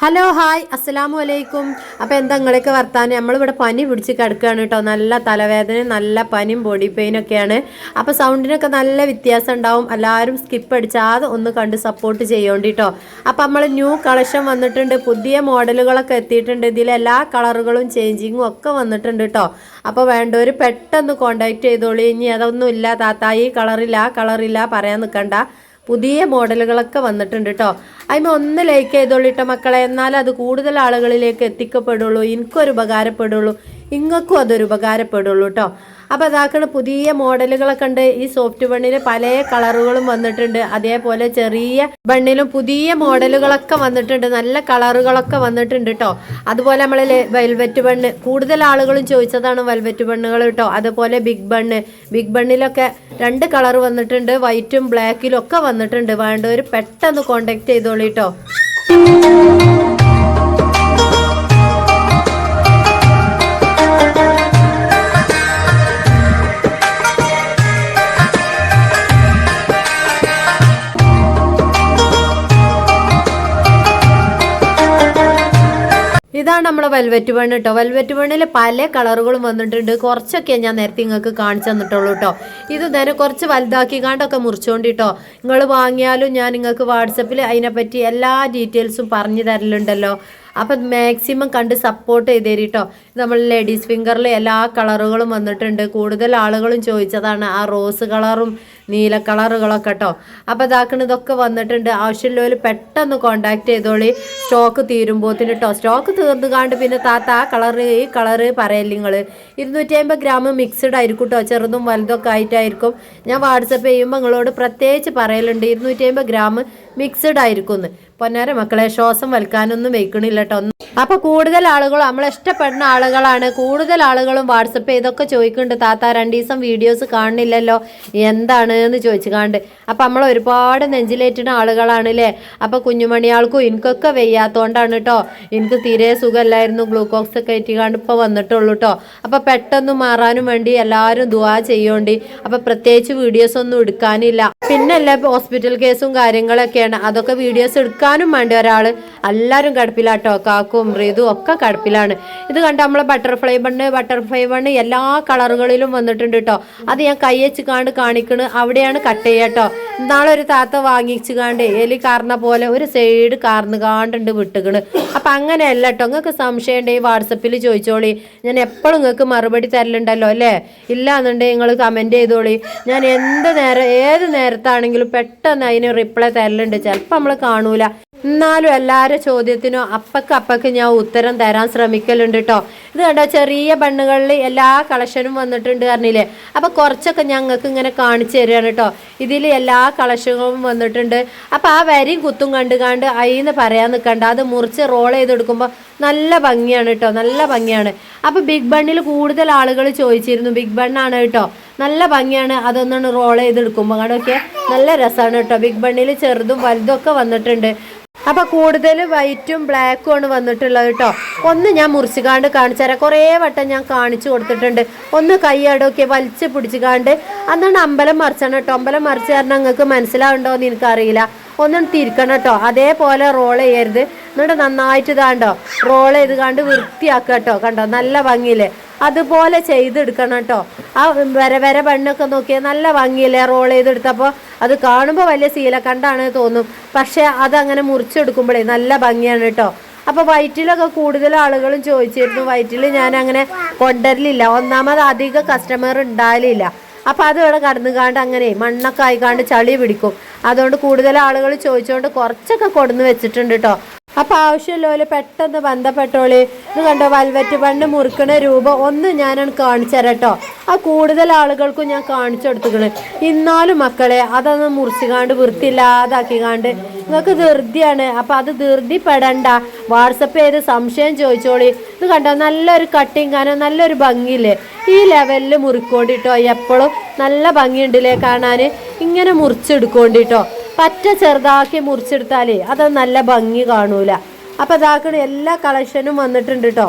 Hello hi അസ്സലാമു അലൈക്കും അപ്പോൾ എന്താ നിങ്ങളൊക്കെ വർത്താനം? നമ്മളിവിടെ പനി പിടിച്ച് കിടക്കുകയാണ് കേട്ടോ നല്ല തലവേദന നല്ല പനിയും ബോഡി പെയിനൊക്കെയാണ് അപ്പോൾ സൗണ്ടിനൊക്കെ നല്ല വ്യത്യാസം ഉണ്ടാവും. എല്ലാവരും സ്കിപ്പ് അടിച്ചാതെ ഒന്ന് കണ്ട് സപ്പോർട്ട് ചെയ്യോണ്ടി കേട്ടോ അപ്പോൾ നമ്മൾ ന്യൂ കളക്ഷൻ വന്നിട്ടുണ്ട്. പുതിയ മോഡലുകളൊക്കെ എത്തിയിട്ടുണ്ട്. ഇതിൽ എല്ലാ കളറുകളും ചേഞ്ചിങ്ങും ഒക്കെ വന്നിട്ടുണ്ട് കേട്ടോ അപ്പോൾ വേണ്ടവർ പെട്ടെന്ന് കോണ്ടാക്ട് ചെയ്തോളി. ഇനി അതൊന്നും ഇല്ല താത്ത. ഈ കളറില്ല കളറില്ല പറയാൻ നിൽക്കണ്ട പുതിയ മോഡലുകളൊക്കെ വന്നിട്ടുണ്ട് കേട്ടോ അതിന് ഒന്ന് ലൈക്ക് ചെയ്തോളിട്ടോ മക്കളെ. എന്നാൽ അത് കൂടുതൽ ആളുകളിലേക്ക് എത്തിക്കപ്പെടുള്ളൂ. എനിക്കൊരു ഉപകാരപ്പെടുള്ളൂ. ഇങ്ങൾക്കും അതൊരു ഉപകാരപ്പെടുള്ളൂ കേട്ടോ അപ്പോൾ അതാക്കണ പുതിയ മോഡലുകളൊക്കെ ഉണ്ട് ഈ സോഫ്റ്റ് ബണ്ണിൽ പല കളറുകളും വന്നിട്ടുണ്ട്. അതേപോലെ ചെറിയ ബണ്ണിലും പുതിയ മോഡലുകളൊക്കെ വന്നിട്ടുണ്ട്. നല്ല കളറുകളൊക്കെ വന്നിട്ടുണ്ട് കേട്ടോ അതുപോലെ നമ്മൾ വെൽവെറ്റ് ബണ്ണ് കൂടുതൽ ആളുകളും ചോദിച്ചതാണ് വെൽവെറ്റ് ബണ്ണുകൾ കേട്ടോ അതുപോലെ ബിഗ് ബണ്ണ്. ബിഗ് ബണ്ണിലൊക്കെ രണ്ട് കളർ വന്നിട്ടുണ്ട്. വൈറ്റും ബ്ലാക്കിലും ഒക്കെ വന്നിട്ടുണ്ട്. വേണ്ടവർ പെട്ടെന്ന് കോണ്ടാക്ട് ചെയ്തോളൂ കേട്ടോ ഇതാണ് നമ്മളെ വെൽവെറ്റ് ബണ്ണ് കേട്ടോ വെൽവെറ്റ് ബണ്ണിൽ പല കളറുകളും വന്നിട്ടുണ്ട്. കുറച്ചൊക്കെ ഞാൻ നേരത്തെ നിങ്ങൾക്ക് കാണിച്ചു തന്നിട്ടുള്ളൂ കേട്ടോ ഇത് നേരെ കുറച്ച് വലുതാക്കി കാണ്ടൊക്കെ കേട്ടോ നിങ്ങൾ വാങ്ങിയാലും ഞാൻ നിങ്ങൾക്ക് വാട്സപ്പിൽ അതിനെപ്പറ്റി എല്ലാ ഡീറ്റെയിൽസും പറഞ്ഞു തരലുണ്ടല്ലോ. അപ്പം മാക്സിമം കണ്ട് സപ്പോർട്ട് ചെയ്ത് തരും കേട്ടോ നമ്മൾ ലേഡീസ് ഫിംഗറിൽ എല്ലാ കളറുകളും വന്നിട്ടുണ്ട്. കൂടുതൽ ആളുകളും ചോദിച്ചതാണ് ആ റോസ് കളറും നീല കളറുകളൊക്കെ കേട്ടോ അപ്പോൾ ഇതാക്കണ ഇതൊക്കെ വന്നിട്ടുണ്ട്. ആവശ്യമുള്ളവർ പെട്ടെന്ന് കോണ്ടാക്ട് ചെയ്തോളി. സ്റ്റോക്ക് തീരുമ്പോത്തിന് കേട്ടോ സ്റ്റോക്ക് തീർന്നു കാണ്ട് പിന്നെ താത്ത ആ കളറ് ഈ കളറ് പറയല്ല നിങ്ങൾ ഇരുന്നൂറ്റി അമ്പത് ഗ്രാം മിക്സ്ഡ് ആയിരിക്കും കേട്ടോ ചെറുതും വലുതൊക്കെ ആയിട്ടായിരിക്കും. ഞാൻ വാട്സപ്പ് ചെയ്യുമ്പോൾ നിങ്ങളോട് പ്രത്യേകിച്ച് പറയലുണ്ട്. ഇരുന്നൂറ്റി അമ്പത് ഗ്രാം മിക്സ്ഡ് ആയിരിക്കും എന്ന് പൊന്നാര മക്കളെ ശ്വാസം വലിക്കാനൊന്നും വെക്കണില്ല കേട്ടോ അപ്പൊ കൂടുതൽ ആളുകളും നമ്മൾ ഇഷ്ടപ്പെടുന്ന ആളുകളാണ്. കൂടുതൽ ആളുകളും വാട്സപ്പ് ചെയ്തൊക്കെ ചോദിക്കുന്നുണ്ട് താത്ത രണ്ട് ദിവസം വീഡിയോസ് കാണുന്നില്ലല്ലോ എന്താണ്? എന്ന് ചോദിച്ചു കാണ്ട് അപ്പൊ നമ്മൾ ഒരുപാട് നെഞ്ചിലേറ്റുന്ന ആളുകളാണ് അല്ലേ അപ്പൊ കുഞ്ഞുമണിയാൾക്കും എനിക്കൊക്കെ വെയ്യാത്തോണ്ടാണ് കേട്ടോ എനിക്ക് തീരെ സുഖമല്ലായിരുന്നു ഗ്ലൂക്കോക്സ് ഒക്കെ ഏറ്റിക്കാണ്ട് ഇപ്പൊ വന്നിട്ടുള്ളൂ കേട്ടോ അപ്പൊ പെട്ടെന്ന് മാറാനും വേണ്ടി എല്ലാവരും ദുവാ ചെയ്യോണ്ടി. അപ്പൊ പ്രത്യേകിച്ച് വീഡിയോസ് ഒന്നും എടുക്കാനില്ല. പിന്നല്ലേ ഹോസ്പിറ്റൽ കേസും കാര്യങ്ങളൊക്കെയാണ്. അതൊക്കെ വീഡിയോസ് എടുക്കാനും വേണ്ടി ഒരാൾ എല്ലാവരും കടുപ്പിലാട്ടോ. കാക്കും മൃദു ഒക്കെ കടുപ്പിലാണ്. ഇത് കണ്ട് നമ്മളെ ബട്ടർഫ്ലൈ ബണ്ണ് ബട്ടർഫ്ലൈ ബണ്ണ് എല്ലാ കളറുകളിലും വന്നിട്ടുണ്ട് കേട്ടോ അത് ഞാൻ കൈയച്ച് കാണ്ട് കാണിക്കണ്. അവിടെയാണ് കട്ട് ചെയ്യാട്ടോ എന്നാളെ ഒരു താത്ത വാങ്ങിച്ചു കാണ്ട് എലി കാർന്ന പോലെ ഒരു സൈഡ് കാർന്ന് കാണ്ടുണ്ട് വിട്ടുകണ്. അപ്പൊ അങ്ങനെയല്ല കേട്ടോ നിങ്ങൾക്ക് സംശയം ഉണ്ടെങ്കിൽ വാട്സപ്പിൽ ചോദിച്ചോളി. ഞാൻ എപ്പോഴും നിങ്ങൾക്ക് മറുപടി തരലുണ്ടല്ലോ അല്ലേ? ഇല്ല എന്നുണ്ടെങ്കിൽ നിങ്ങൾ കമന്റ് ചെയ്തോളി. ഞാൻ എന്ത് നേരം ഏത് നേരത്താണെങ്കിലും പെട്ടെന്ന് അതിന് റിപ്ലൈ തരലുണ്ട്. ചിലപ്പോൾ നമ്മൾ കാണൂല. എന്നാലും എല്ലാവരുടെ ചോദ്യത്തിനും അപ്പക്ക് അപ്പക്ക് ഞാൻ ഉത്തരം തരാൻ ശ്രമിക്കലുണ്ട് കേട്ടോ ഇത് കണ്ടോ ചെറിയ ബണ്ണുകളിൽ എല്ലാ കളക്ഷനും വന്നിട്ടുണ്ട് പറഞ്ഞില്ലേ? അപ്പോൾ കുറച്ചൊക്കെ ഞങ്ങൾക്ക് ഇങ്ങനെ കാണിച്ചു തരികയാണ് കേട്ടോ ഇതിൽ എല്ലാ കളക്ഷനും വന്നിട്ടുണ്ട്. അപ്പോൾ ആ വരിയും കുത്തും കണ്ട് കണ്ട് അയിന്ന് പറയാൻ നിൽക്കണ്ട. അത് മുറിച്ച് റോൾ ചെയ്തെടുക്കുമ്പോൾ നല്ല ഭംഗിയാണ് കേട്ടോ നല്ല ഭംഗിയാണ്. അപ്പോൾ ബിഗ് ബണ്ണിൽ കൂടുതൽ ആളുകൾ ചോദിച്ചിരുന്നു ബിഗ് ബണ്ണാണ് കേട്ടോ നല്ല ഭംഗിയാണ് അതൊന്നാണ് റോൾ ചെയ്തെടുക്കുമ്പോൾ കണ്ടൊക്കെ നല്ല രസമാണ് കേട്ടോ ബിഗ് ബണ്ണിൽ ചെറുതും വലുതും ഒക്കെ വന്നിട്ടുണ്ട്. അപ്പൊ കൂടുതൽ വൈറ്റും ബ്ലാക്കും ആണ് വന്നിട്ടുള്ളത് കേട്ടോ ഒന്ന് ഞാൻ മുറിച്ചുകാണ്ട് കാണിച്ചു തരാം. കുറേ വട്ടം ഞാൻ കാണിച്ചു കൊടുത്തിട്ടുണ്ട്. ഒന്ന് കൈയടൊക്കെ വലിച്ചു പിടിച്ചുകാണ്ട് അന്നാണ് അമ്പലം മറിച്ചാണ് കേട്ടോ അമ്പലം മറിച്ച് കാരണം നിങ്ങൾക്ക് മനസ്സിലാവുണ്ടോ എന്ന് എനിക്കറിയില്ല. ഒന്നും തിരിക്കണം കേട്ടോ അതേപോലെ റോൾ ചെയ്യരുത്. എന്നിട്ട് നന്നായിട്ട് ഇതാണ്ടോ. റോൾ ചെയ്ത് കണ്ട് വൃത്തിയാക്കുക കേട്ടോ കണ്ടോ? നല്ല ഭംഗിയില്ലേ അതുപോലെ ചെയ്തെടുക്കണം കേട്ടോ. ആ വര വര പെണ്ണൊക്കെ നോക്കിയാൽ നല്ല ഭംഗിയില്ലേ? റോൾ ചെയ്തെടുത്തപ്പോൾ അത് കാണുമ്പോൾ വലിയ സീല കണ്ടാണ് തോന്നും. പക്ഷേ അതങ്ങനെ മുറിച്ചെടുക്കുമ്പോഴേ നല്ല ഭംഗിയാണ് കേട്ടോ. അപ്പോൾ വയറ്റിലൊക്കെ കൂടുതൽ ആളുകളും ചോദിച്ചിരുന്നു വയറ്റിൽ ഞാൻ അങ്ങനെ കൊണ്ടുവരലില്ല. ഒന്നാമത് അധികം കസ്റ്റമർ ഉണ്ടാകലില്ല അപ്പം അത് ഇവിടെ കടന്നുകാണ്ട് അങ്ങനെ മണ്ണൊക്കെ ആയിക്കാണ്ട് ചളി പിടിക്കും. അതുകൊണ്ട് കൂടുതൽ ആളുകൾ ചോദിച്ചുകൊണ്ട് കുറച്ചൊക്കെ കൊടുന്ന് വെച്ചിട്ടുണ്ട് കേട്ടോ. അപ്പൊ ആവശ്യമുള്ളവര് പെട്ടെന്ന് ബന്ധപ്പെട്ടോളി. ഇത് കണ്ടോ വൽവറ്റ് പണ്ട് മുറുക്കണ രൂപം ഒന്ന് ഞാനാണ് കാണിച്ചു തരാം ആ കൂടുതൽ ആളുകൾക്കും ഞാൻ കാണിച്ചു കൊടുത്തുക്കണ് ഇന്നാലും മക്കളെ അതൊന്ന് മുറിച്ചുകാണ്ട് വൃത്തിയില്ലാതാക്കിക്കാണ്ട് നിങ്ങൾക്ക് ധൃതിയാണ്. അപ്പൊ അത് ധൃതിപ്പെടണ്ട. വാട്സപ്പ് ചെയ്ത് സംശയം ചോദിച്ചോളി. ഇത് കണ്ടോ നല്ലൊരു കട്ടിങ് കാണാൻ നല്ലൊരു ഭംഗിയില്ലേ? ഈ ലെവലിൽ മുറിക്കോണ്ടിട്ടോ എപ്പോഴും നല്ല ഭംഗിയുണ്ടല്ലേ കാണാൻ ഇങ്ങനെ മുറിച്ചെടുക്കോണ്ടിട്ടോ. പറ്റ ചെറുതാക്കി മുറിച്ചെടുത്താലേ അത് നല്ല ഭംഗി കാണൂല. അപ്പൊ ഇതാക്കണ എല്ലാ കളക്ഷനും വന്നിട്ടുണ്ട് കേട്ടോ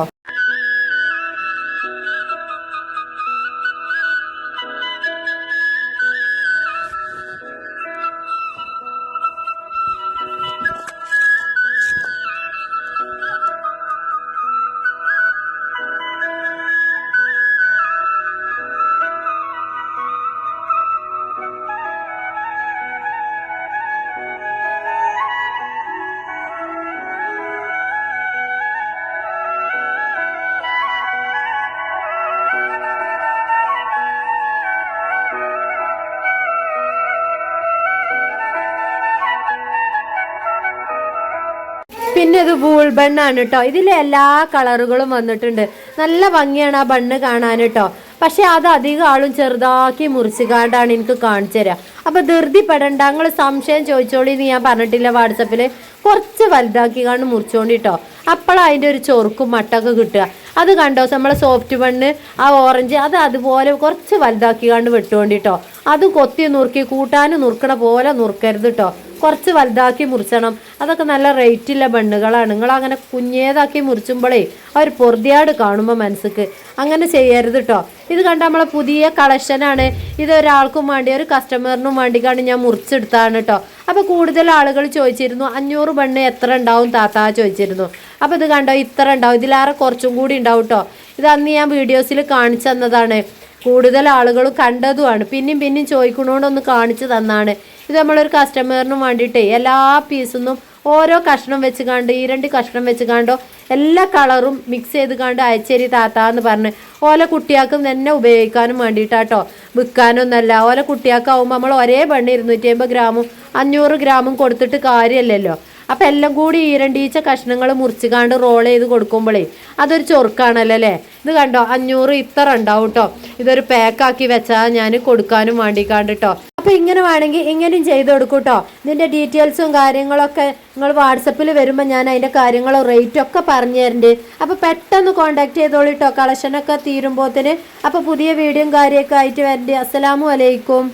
പിന്നെ ഇത് വൂൾ ബണ്ണാണ് കേട്ടോ ഇതിൽ എല്ലാ കളറുകളും വന്നിട്ടുണ്ട്. നല്ല ഭംഗിയാണ് ആ ബണ്ണ് കാണാൻ കേട്ടോ പക്ഷെ അത് അധികം ആളും ചെറുതാക്കി മുറിച്ചുകാണ്ടാണ് എനിക്ക് കാണിച്ചു തരാം. അപ്പൊ ധൃതിപ്പെടണ്ട നിങ്ങൾ സംശയം ചോദിച്ചോളി എന്ന് ഞാൻ പറഞ്ഞിട്ടില്ല വാട്സപ്പിൽ കുറച്ച് വലുതാക്കി കണ്ട് മുറിച്ചോണ്ടിട്ടോ അപ്പോഴാണ് അതിന്റെ ഒരു ചൊറുക്കും മട്ടൊക്കെ കിട്ടുക. അത് കണ്ടോ? നമ്മളെ സോഫ്റ്റ് ബണ്ണ് ആ ഓറഞ്ച് അത് അതുപോലെ കുറച്ച് വലുതാക്കി കണ്ട് വെട്ടുകൊണ്ടിട്ടോ അത് കൊത്തി നുറുക്കി കൂട്ടാനും നുറുക്കണ പോലെ നുറുക്കരുത് കേട്ടോ കുറച്ച് വലുതാക്കി മുറിച്ചണം. അതൊക്കെ നല്ല റേറ്റുള്ള ബണ്ണുകളാണ് നിങ്ങൾ അങ്ങനെ കുഞ്ഞേതാക്കി മുറിച്ചുമ്പോഴേ അവർ പൊറുതിയാട് കാണുമ്പോൾ മനസ്സിക്ക്. അങ്ങനെ ചെയ്യരുത് കേട്ടോ ഇത് കണ്ട നമ്മളെ പുതിയ കളക്ഷനാണ് ഇത് ഒരാൾക്കും വേണ്ടി ഒരു കസ്റ്റമറിനും വേണ്ടിക്കാണ് ഞാൻ മുറിച്ചെടുത്താണ് കേട്ടോ അപ്പോൾ കൂടുതൽ ആളുകൾ ചോദിച്ചിരുന്നു അഞ്ഞൂറ് ബണ്ണ് എത്ര ഉണ്ടാവും? താത്ത ചോദിച്ചിരുന്നു. അപ്പോൾ ഇത് കണ്ടോ ഇത്ര ഉണ്ടാവും. ഇതിലേറെ കുറച്ചും കൂടി ഉണ്ടാവും കേട്ടോ ഇത് അന്ന് ഞാൻ വീഡിയോസിൽ കാണിച്ചു തന്നതാണ്. കൂടുതൽ ആളുകൾ കണ്ടതുമാണ്. പിന്നെയും പിന്നെയും ചോദിക്കണോണ്ടൊന്ന് കാണിച്ചു തന്നാണ്. ഇത് നമ്മളൊരു കസ്റ്റമറിനും വേണ്ടിയിട്ടേ എല്ലാ പീസൊന്നും ഓരോ കഷ്ണം വെച്ച് കണ്ട് ഈ രണ്ട് കഷ്ണം വെച്ച് കണ്ടോ എല്ലാ കളറും മിക്സ് ചെയ്ത് കണ്ട് അയച്ചേരി താത്ത എന്ന് പറഞ്ഞ്. ഓല കുട്ടിയാക്കും തന്നെ ഉപയോഗിക്കാനും വേണ്ടിയിട്ടാട്ടോ. വിൽക്കാനൊന്നല്ല. ഓല കുട്ടിയാൾക്കാവുമ്പോൾ നമ്മൾ ഒരേ പെണ്ണ് ഇരുന്നൂറ്റി അമ്പത് ഗ്രാമും അഞ്ഞൂറ് ഗ്രാമും കൊടുത്തിട്ട് കാര്യമല്ലല്ലോ അപ്പം എല്ലാം കൂടി ഈ രണ്ടീച്ച കഷ്ണങ്ങൾ മുറിച്ചുകാണ്ട് റോൾ ചെയ്ത് കൊടുക്കുമ്പോഴേ അതൊരു ചൊറുക്കാണല്ലോ അല്ലേ? ഇത് കണ്ടോ? അഞ്ഞൂറ് ഇത്ര ഉണ്ടാവും കേട്ടോ ഇതൊരു പാക്കാക്കി വെച്ചാൽ ഞാൻ കൊടുക്കാനും വേണ്ടിക്കാണ്ട് കേട്ടോ അപ്പോൾ ഇങ്ങനെ വേണമെങ്കിൽ ഇങ്ങനെയും ചെയ്ത് കൊടുക്കും കേട്ടോ ഇതിന്റെ ഡീറ്റെയിൽസും കാര്യങ്ങളൊക്കെ നിങ്ങൾ വാട്സപ്പിൽ വരുമ്പോൾ ഞാൻ അതിന്റെ കാര്യങ്ങളും റേറ്റും ഒക്കെ പറഞ്ഞു തരുന്നുണ്ട് അപ്പോൾ പെട്ടെന്ന് കോൺടാക്ട് ചെയ്തോളൂ കേട്ടോ കളക്ഷനൊക്കെ തീരുമ്പോത്തിന്. അപ്പോൾ പുതിയ വീഡിയോയും കാര്യമൊക്കെ ആയിട്ട് വരണ്ടേ. അസ്സലാമു അലൈക്കും.